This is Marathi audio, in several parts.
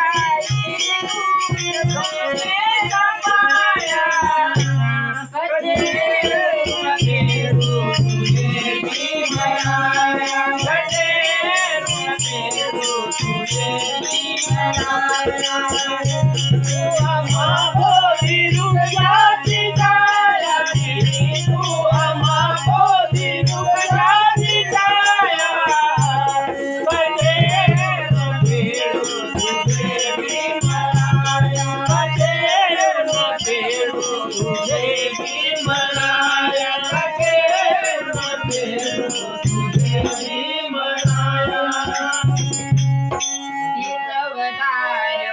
Bye.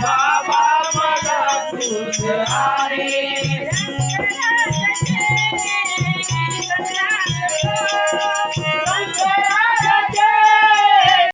बाबा मला तुझ